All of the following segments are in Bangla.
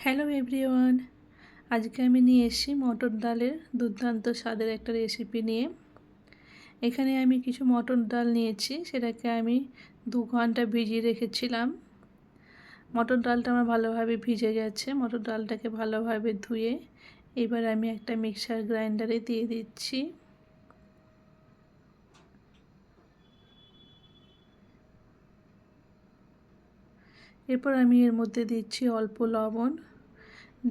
হ্যালো এভরিওয়ান, আজকে আমি নিয়ে এসেছি মটর ডালের দুর্দান্ত স্বাদের একটা রেসিপি নিয়ে। এখানে আমি কিছু মটর ডাল নিয়েছি, সেটাকে আমি দু ঘণ্টা ভিজিয়ে রেখেছিলাম। মটর ডালটা আমার ভালোভাবে ভিজে গেছে, মটর ডালটাকে ভালোভাবে ধুয়ে এবার আমি একটা মিক্সার গ্রাইন্ডারে দিয়ে দিচ্ছি। এরপর আমি এর মধ্যে দিচ্ছি অল্প লবণ।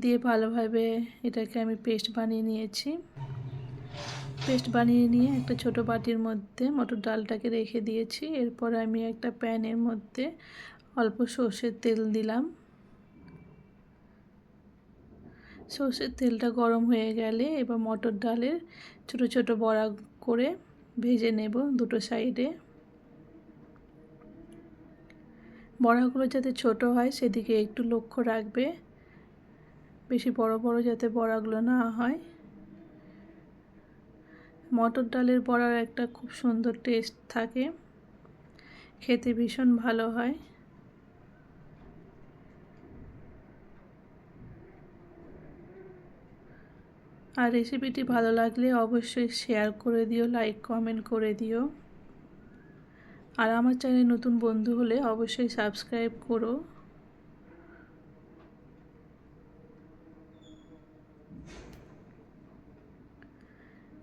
দিয়ে ভালোভাবে এটাকে আমি পেস্ট বানিয়ে নিয়েছি। পেস্ট বানিয়ে নিয়ে একটা ছোট বাটির মধ্যে মটর ডালটাকে রেখে দিয়েছি। এরপর আমি একটা প্যানের মধ্যে অল্প সর্ষের তেল দিলাম। সর্ষের তেলটা গরম হয়ে গেলে এবার মটর ডালের ছোট ছোট বড়া করে ভেজে নেব দুটো সাইডে। বড়াগুলো যাতে ছোট হয়, সেদিকে একটু লক্ষ্য রাখবে। বেশি বড় বড় যাতে বড়াগুলো না হয়। মটর ডালের বড়ার একটা খুব সুন্দর টেস্ট থাকে। খেতে ভীষণ ভালো হয়। আর রেসিপিটি ভালো লাগলে অবশ্যই শেয়ার করে দিও লাইক কমেন্ট করে দিও। আর আমার চ্যানেলে নতুন বন্ধু হলে অবশ্যই সাবস্ক্রাইব করো।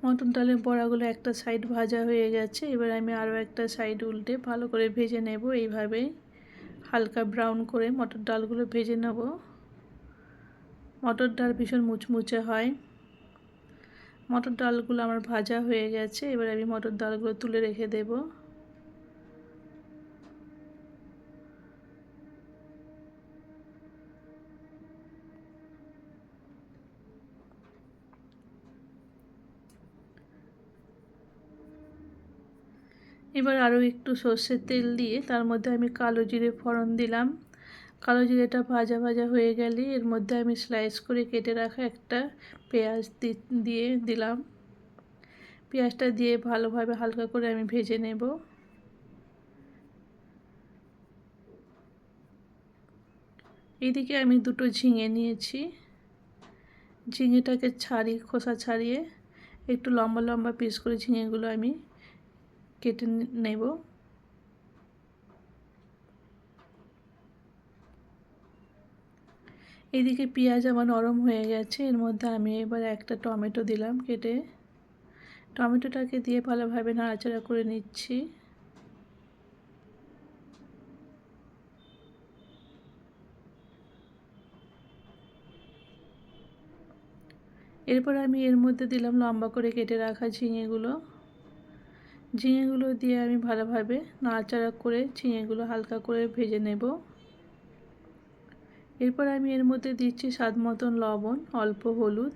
মটন ডালের বড়াগুলো একটা সাইড ভাজা হয়ে গেছে, এবার আমি আরও একটা সাইড উল্টে ভালো করে ভেজে নেব এইভাবে। হালকা ব্রাউন করে মটর ডালগুলো ভেজে নেব। মটর ডাল ভীষণ মুচমুচে হয়। মটর ডালগুলো আমার ভাজা হয়ে গেছে, এবার আমি মটর ডালগুলো তুলে রেখে দেবো। এবার আরও একটু সর্ষের তেল দিয়ে তার মধ্যে আমি কালো জিরে ফোড়ন দিলাম। কালো জিরেটা ভাজা ভাজা হয়ে গেলে এর মধ্যে আমি স্লাইস করে কেটে রাখা একটা পেঁয়াজ দিয়ে দিলাম। পেঁয়াজটা দিয়ে ভালোভাবে হালকা করে আমি ভেজে নেব। এদিকে আমি দুটো ঝিঙে নিয়েছি। ঝিঙেটাকে ছাড়ি খোসা ছাড়িয়ে একটু লম্বা লম্বা পিস করে ঝিঙেগুলো আমি কেটে নেব। এদিকে পেঁয়াজ আমার নরম হয়ে গেছে, এর মধ্যে আমি এবার একটা টমেটো দিলাম কেটে। টমেটোটাকে দিয়ে ভালোভাবে নাড়াচাড়া করে নিচ্ছি। এরপর আমি এর মধ্যে দিলাম লম্বা করে কেটে রাখা ঝিঙেগুলো। ঝিঙেগুলো দিয়ে আমি ভালোভাবে নাড়াচাড়া করে ঝিঙেগুলো হালকা করে ভেজে নেব। এরপর আমি এর মধ্যে দিচ্ছি স্বাদ মতন লবণ, অল্প হলুদ।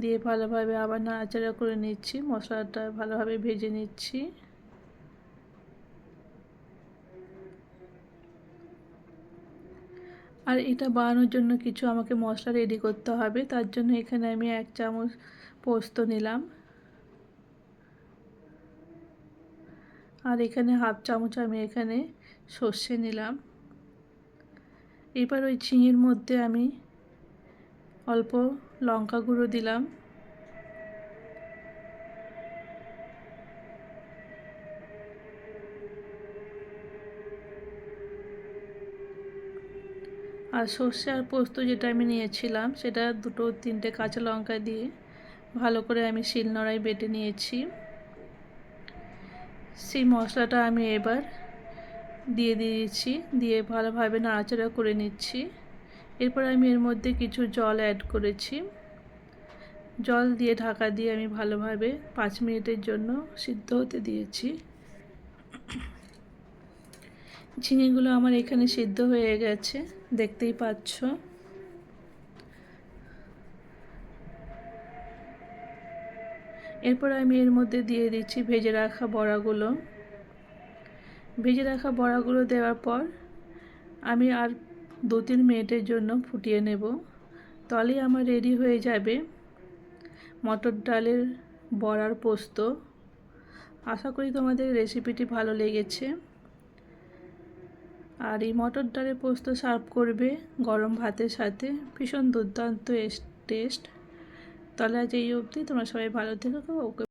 দিয়ে ভালোভাবে আবার নাড়াচাড়া করে নিচ্ছি, মশলাটা ভালোভাবে ভেজে নিচ্ছি। আর এটা বানানোর জন্য কিছু আমাকে মশলা রেডি করতে হবে, তার জন্য এখানে আমি এক চামচ পোস্ত নিলাম। আর এখানে হাফ চামচ আমি এখানে সর্ষে নিলাম। এবার ওই ঝিঙের মধ্যে আমি অল্প লঙ্কা গুঁড়ো দিলাম। আর সর্ষে আর পোস্ত যেটা আমি নিয়েছিলাম, সেটা দুটো তিনটে কাঁচা লঙ্কা দিয়ে ভালো করে আমি শিলনোড়ায় বেটে নিয়েছি। সেই মশলাটা আমি এবার দিয়ে দিয়েছি, দিয়ে ভালোভাবে নাড়াচাড়া করে নিচ্ছি। এরপর আমি এর মধ্যে কিছু জল অ্যাড করেছি। জল দিয়ে ঢাকা দিয়ে আমি ভালোভাবে পাঁচ মিনিটের জন্য সিদ্ধ হতে দিয়েছি। ঝিঙেগুলো আমার এখানে সিদ্ধ হয়ে গেছে, দেখতেই পাচ্ছ। এরপর আমি এর মধ্যে দিয়ে দিচ্ছি ভেজে রাখা বড়াগুলো। ভেজে রাখা বড়াগুলো দেওয়ার পর আমি আর দু তিন মিনিটের জন্য ফুটিয়ে নেব। তলেই আমার রেডি হয়ে যাবে মটর ডালের বড়ার পোস্ত। আশা করি তোমাদের রেসিপিটি ভালো লেগেছে। আর এই মটর ডালের পোস্ত সার্ভ করবে গরম ভাতের সাথে। ভীষণ দুর্দান্ত টেস্ট। তাহলে আজ এই অবধি তোমরা সবাই ভালো থেকো ওকে